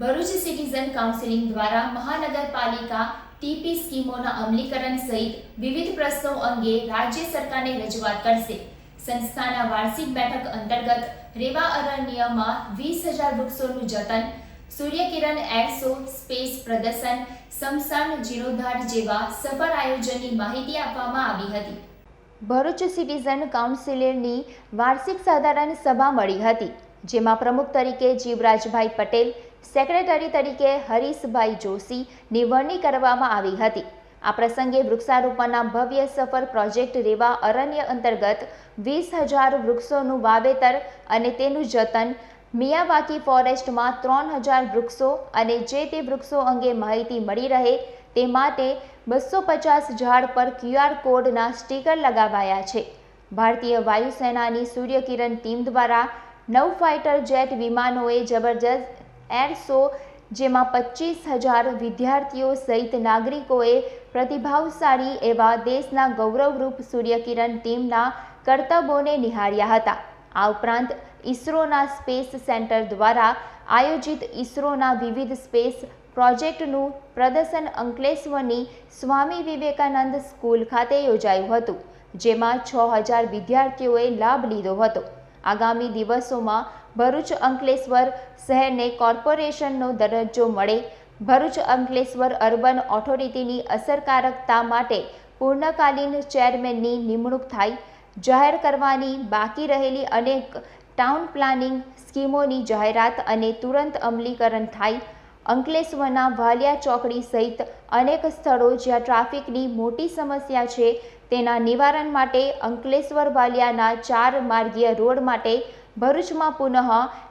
Bharuch citizen counselling દ્વારા મહાનગરપાલિકા TP સ્કીમોના અમલીકરણ સહિત વિવિધ પ્રશ્નો અંગે રાજ્ય સરકારને રજૂઆત કરશે. સંસ્થાના વાર્ષિક બેઠક અંતર્ગત રેવા અરણ્યમાં વીસ હજાર વૃક્ષોનું જતન, સૂર્યકિરણ એર સ્પેસ પ્રદર્શન, સમસાન જીરોધાર જેવા સફળ આયોજનની માહિતી આપવામાં આવી હતી. ભરૂચ સિટીઝન કાઉન્સિલની વાર્ષિક સાધારણ સભા મળી હતી, જેમાં પ્રમુખ તરીકે જીવરાજભાઈ પટેલ સેક્રેટરી તરીકે હરીશભાઈ જોશીની વરણી કરવામાં આવી હતી. આ પ્રસંગે વૃક્ષારોપણના ભવ્ય સફર પ્રોજેક્ટ રેવા અરણ્ય અંતર્ગત વીસ હજાર વૃક્ષોનું વાવેતર અને તેનું જતન મિયાવાકી ફોરેસ્ટમાં ત્રણ હજાર વૃક્ષો અને જે તે વૃક્ષો અંગે માહિતી મળી રહે તે માટે બસો પચાસ ઝાડ પર ક્યુઆર કોડના સ્ટીકર લગાવાયા છે. ભારતીય વાયુસેનાની સૂર્યકિરણ ટીમ દ્વારા નવ ફાઇટર જેટ વિમાનોએ જબરજસ્ત એર શો જેમાં પચીસ હજાર વિદ્યાર્થીઓ સહિત નાગરિકોએ પ્રતિભાવશાળી એવા દેશના ગૌરવરૂપ સૂર્યકિરણ ટીમના કરતબોને નિહાળ્યા હતા. આ ઉપરાંત ઇસરોના સ્પેસ સેન્ટર દ્વારા આયોજિત ઇસરોના વિવિધ સ્પેસ પ્રોજેક્ટનું પ્રદર્શન અંકલેશ્વરની સ્વામી વિવેકાનંદ સ્કૂલ ખાતે યોજાયું હતું, જેમાં છ હજાર વિદ્યાર્થીઓએ લાભ લીધો હતો. આગામી દિવસોમાં ભરૂચ અંકલેશ્વર શહેરને કોર્પોરેશનનો દરજ્જો મળે. ભરૂચ અંકલેશ્વર અર્બન ઓથોરિટીની અસરકારકતા માટે પૂર્ણકાલીન ચેરમેનની નિમણૂક થાય. જાહેર કરવાની બાકી રહેલી અનેક ટાઉન પ્લાનિંગ સ્કીમોની જાહેરાત અને તુરંત અમલીકરણ થાય. અંકલેશ્વરના વાલિયા ચોકડી સહિત અનેક સ્થળો જ્યાં ટ્રાફિકની મોટી સમસ્યા છે, તેના નિવારણ માટે અંકલેશ્વર વાલિયાના ચાર માર્ગીય રોડ માટે ભરૂચમાં પુનઃ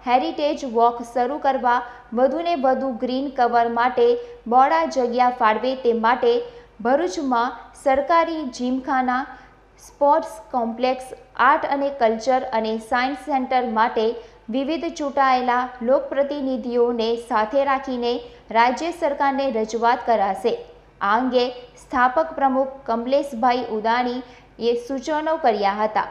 હેરિટેજ વોક શરૂ કરવા, વધુને વધુ ગ્રીન કવર માટે બોડા જગ્યા ફાળવે તે માટે ભરૂચમાં સરકારી જીમખાના, સ્પોર્ટ્સ કોમ્પ્લેક્સ, આર્ટ અને કલ્ચર અને સાયન્સ સેન્ટર માટે વિવિધ ચૂંટાયેલા લોકપ્રતિનિધિઓને સાથે રાખીને રાજ્ય સરકારને રજૂઆત કરાશે. આ અંગે સ્થાપક પ્રમુખ કમલેશભાઈ ઉદાણીએ સૂચનો કર્યા હતા.